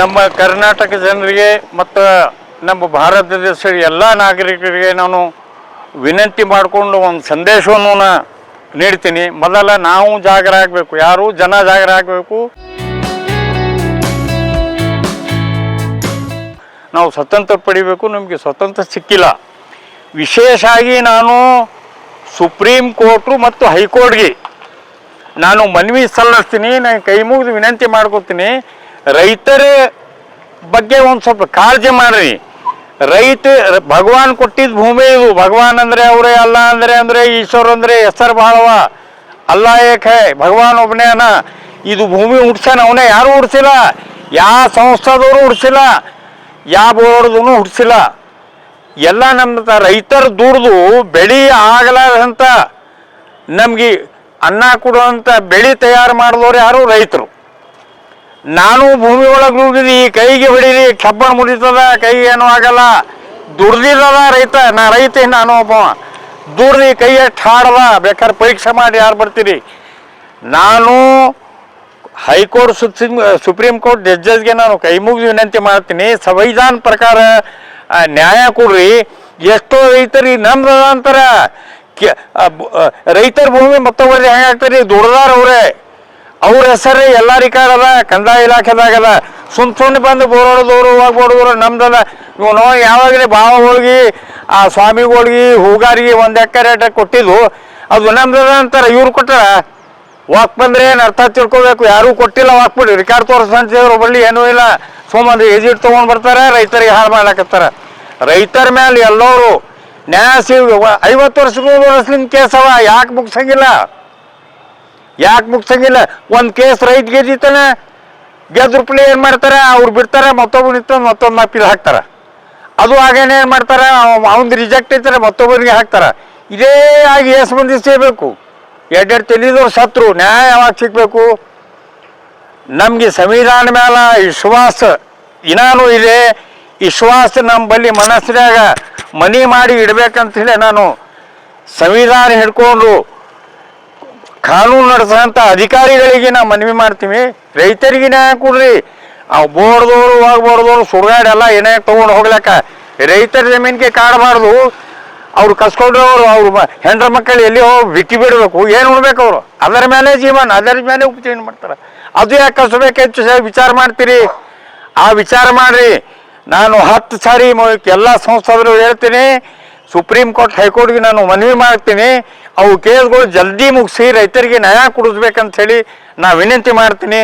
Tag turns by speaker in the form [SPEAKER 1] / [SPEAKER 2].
[SPEAKER 1] ನಮ್ಮ ಕರ್ನಾಟಕ ಜನರಿಗೆ ಮತ್ತು ನಮ್ಮ ಭಾರತ ದೇಶದ ಎಲ್ಲ ನಾಗರಿಕರಿಗೆ ನಾನು ವಿನಂತಿ ಮಾಡಿಕೊಂಡು ಒಂದು ಸಂದೇಶವನ್ನು ನೀಡ್ತೀನಿ. ಮೊದಲ ನಾವು ಜಾಗರ ಆಗಬೇಕು. ಯಾರು ಜನ ಜಾಗರ ಆಗಬೇಕು? ನಾವು ಸ್ವತಂತ್ರ ಪಡಿಬೇಕು, ನಮಗೆ ಸ್ವತಂತ್ರ ಸಿಕ್ಕಿಲ್ಲ. ವಿಶೇಷವಾಗಿ ನಾನು ಸುಪ್ರೀಂ ಕೋರ್ಟು ಮತ್ತು ಹೈಕೋರ್ಟ್ಗೆ ನಾನು ಮನವಿ ಸಲ್ಲಿಸ್ತೀನಿ, ನಾನು ಕೈ ಮುಗಿದು ವಿನಂತಿ ಮಾಡ್ಕೊತೀನಿ. ರೈತರ ಬಗ್ಗೆ ಒಂದು ಸ್ವಲ್ಪ ಕಾಳಜಿ ಮಾಡ್ರಿ. ರೈತ ಭಗವಾನ್ ಕೊಟ್ಟಿದ್ದ ಭೂಮಿ ಇದು. ಭಗವಾನ್ ಅಂದರೆ ಅವರೇ, ಅಲ್ಲ ಅಂದರೆ ಅಂದರೆ ಈಶ್ವರ ಅಂದರೆ ಹೆಸರು ಭಾಳವ. ಅಲ್ಲ ಏಕೆ? ಭಗವಾನ್ ಒಬ್ಬನೇ ಅನ. ಇದು ಭೂಮಿ ಹುಡ್ಸ್ಯಾನ ಅವನೇ, ಯಾರೂ ಹುಡ್ಸಿಲ್ಲ ಯಾವ ಸಂಸ್ಥಾದವರು ಹುಡ್ಸಿಲ್ಲ ಯಾವ ಬೋರ್ಡ್ದೂ ಹುಡ್ಸಿಲ್ಲ ಎಲ್ಲ ನಮ್ಮ ರೈತರು ದುಡ್ದು ಬೆಳೆ ಆಗಲಾರಂತ ನಮಗೆ ಅನ್ನ ಕೊಡುವಂಥ ಬೆಳೆ ತಯಾರು ಮಾಡಿದವರು ಯಾರು? ರೈತರು. ನಾನು ಭೂಮಿ ಒಳಗೆ ನುಗ್ಗಿದಿ ಕೈಗೆ ಹೊಡೀರಿ ಕಬ್ಬಣ ಮುಡಿತದ ಕೈಗೆ ಏನೂ ಆಗಲ್ಲ. ದುಡ್ದಿದ್ದದ ರೈತ, ನಾ ರೈತ, ನಾನು ಒಬ್ಬ. ದುಡ್ದು ಕೈ ಎಷ್ಟು ಹಾಡದ, ಬೇಕಾದ್ರೆ ಪರೀಕ್ಷೆ ಮಾಡಿ ಯಾರು ಬರ್ತೀರಿ? ನಾನು high court supreme supreme court ಜಡ್ಜಸ್ಗೆ ನಾನು ಕೈ ಮುಗಿದು ವಿನಂತಿ ಮಾಡ್ತೀನಿ, ಸಂವಿಧಾನ ಪ್ರಕಾರ ನ್ಯಾಯ ಕೊಡ್ರಿ. ಎಷ್ಟೋ ರೈತರಿ ನಮ್ದು ಅಂತಾರೆ. ರೈತರ ಭೂಮಿ ಮತ್ತೊಬ್ಬರಿಗೆ ಹೆಂಗಾಗ್ತಾರೆ ದುಡ್ದಾರ ಅವರೇ. ಅವ್ರ ಹೆಸರೇ ಎಲ್ಲ ರಿಕಾರ್ಡ್ ಅದ, ಕಂದಾಯ ಇಲಾಖೆದಾಗದ ಸುಮ್ ಸುಮ್ಮನೆ ಬಂದು ಬೋರಾಡೋದವ್ರು ಹೋಗ್ಬೋಡೋರು ನಮ್ದಲ್ಲ ಇವು ಯಾವಾಗ ಯಾವಾಗಲೇ ಹೋಳ್ಗಿ, ಆ ಸ್ವಾಮಿಗಳಿಗೆ ಹೂಗಾರಿಗೆ ಒಂದು ರೇಟ್ ಕೊಟ್ಟಿದ್ದು, ಅದು ನಮ್ದದ ಅಂತಾರೆ, ಇವ್ರು ಕೊಟ್ಟಾರ ವಾಕ್ ಬಂದ್ರೆ ಏನು ಅರ್ಥ ತಿಳ್ಕೊಬೇಕು? ಯಾರೂ ಕೊಟ್ಟಿಲ್ಲ ವಾಕ್ ಬಿಡಿ. ರಿಕಾರ್ಡ್ ತೋರಿಸ್ತಿದ್ರು ಬಳ್ಳಿ ಏನೂ ಇಲ್ಲ. ಸುಮ್ಮನೆ ಎಜಿಟ್ ತೊಗೊಂಡು ಬರ್ತಾರೆ, ರೈತರಿಗೆ ಹಾಳು ಮಾಡ್ಲಾಕತ್ತಾರ. ರೈತರ ಮೇಲೆ ಎಲ್ಲರೂ ನ್ಯಾಯ ಸಿಗ ಐವತ್ತು ವರ್ಷಕ್ಕೂ ಕೇಸ್ ಕೇಸವ, ಯಾಕೆ ಮುಗ್ಸಂಗಿಲ್ಲ? ಯಾಕೆ ಮುಗ್ಸಂಗಿಲ್ಲ? ಒಂದು ಕೇಸ್ ರೈತ ಗೆದ್ದಿತ್ತಾನೆ ಗೆದ್ರ ಪ್ಲೇ ಏನು ಮಾಡ್ತಾರೆ? ಅವ್ರು ಬಿಡ್ತಾರೆ ಮತ್ತೊಬ್ಬರು ನಿಂತು ಮತ್ತೊಂದು ಅಪೀಲ್ ಹಾಕ್ತಾರೆ. ಅದು ಹಾಗೇನೆ ಏನು ಮಾಡ್ತಾರೆ? ಅವ್ನು ರಿಜೆಕ್ಟ್ ಐತಾರೆ ಮತ್ತೊಬ್ಬರಿಗೆ ಹಾಕ್ತಾರೆ. ಇದೇ ಆಗಿ ಎಷ್ಟು ಮಂದಿ ಸೇಬೇಕು ಎರಡೆರಡು ತಿಳಿದವ್ರು ಶತ್ರು, ನ್ಯಾಯ ಯಾವಾಗ ಸಿಗಬೇಕು? ನಮಗೆ ಸಂವಿಧಾನ ಮೇಲೆ ವಿಶ್ವಾಸ ಇನಾನು ಇದೆ. ವಿಶ್ವಾಸ ನಮ್ಮ ಬಳಿ ಮನಸ್ಸಿನಾಗ ಮನಿ ಮಾಡಿ ಇಡ್ಬೇಕಂತ ಹೇಳಿ ನಾನು ಸಂವಿಧಾನ ಹಿಡ್ಕೊಂಡು ಕಾನೂನು ನಡೆಸೋಂಥ ಅಧಿಕಾರಿಗಳಿಗೆ ನಾವು ಮನವಿ ಮಾಡ್ತೀವಿ ರೈತರಿಗೆ ನ್ಯಾಯ ಕೊಡ್ರಿ ಅವು ಹೋಗ ಹೋಗ್ಬೋರ್ದವ್ರು ಸುಡ್ಗಾಡೆಲ್ಲ ಏನೇ ತೊಗೊಂಡು ಹೋಗ್ಲಕ್ಕ. ರೈತರ ಜಮೀನಿಗೆ ಕಾಡಬಾರ್ದು. ಅವ್ರು ಅವ್ರು ಮ- ಹೆಂಡ್ರ ಮಕ್ಕಳು ಎಲ್ಲಿ ಹೋಗಿ ಬಿಟ್ಟು ಬಿಡಬೇಕು, ಏನು ಉಣ್ಬೇಕು ಅವರು? ಅದರ ಮೇಲೆ ಜೀವನ, ಅದರ ಮೇಲೆ ಉಪಜೀವನ ಮಾಡ್ತಾರೆ. ಅದು ಯಾಕೆ ಕಸಬೇಕು ಹೆಚ್ಚು ವಿಚಾರ ಮಾಡ್ತೀರಿ? ಆ ವಿಚಾರ ಮಾಡ್ರಿ. ನಾನು ಹತ್ತು ಸಾರಿ ಎಲ್ಲ ಸಂಸ್ಥಾದರು ಹೇಳ್ತೀನಿ. ಸುಪ್ರೀಂ ಕೋರ್ಟ್ ಹೈಕೋರ್ಟ್ಗೆ ನಾನು ಮನವಿ ಮಾಡ್ತೀನಿ. ಅವು ಕೇಸ್ಗಳು ಜಲ್ದಿ ಮುಗಿಸಿ ರೈತರಿಗೆ ನ್ಯಾಯ ಕೊಡಿಸ್ಬೇಕಂತ ಹೇಳಿ ನಾ ವಿನಂತಿ ಮಾಡ್ತೀನಿ.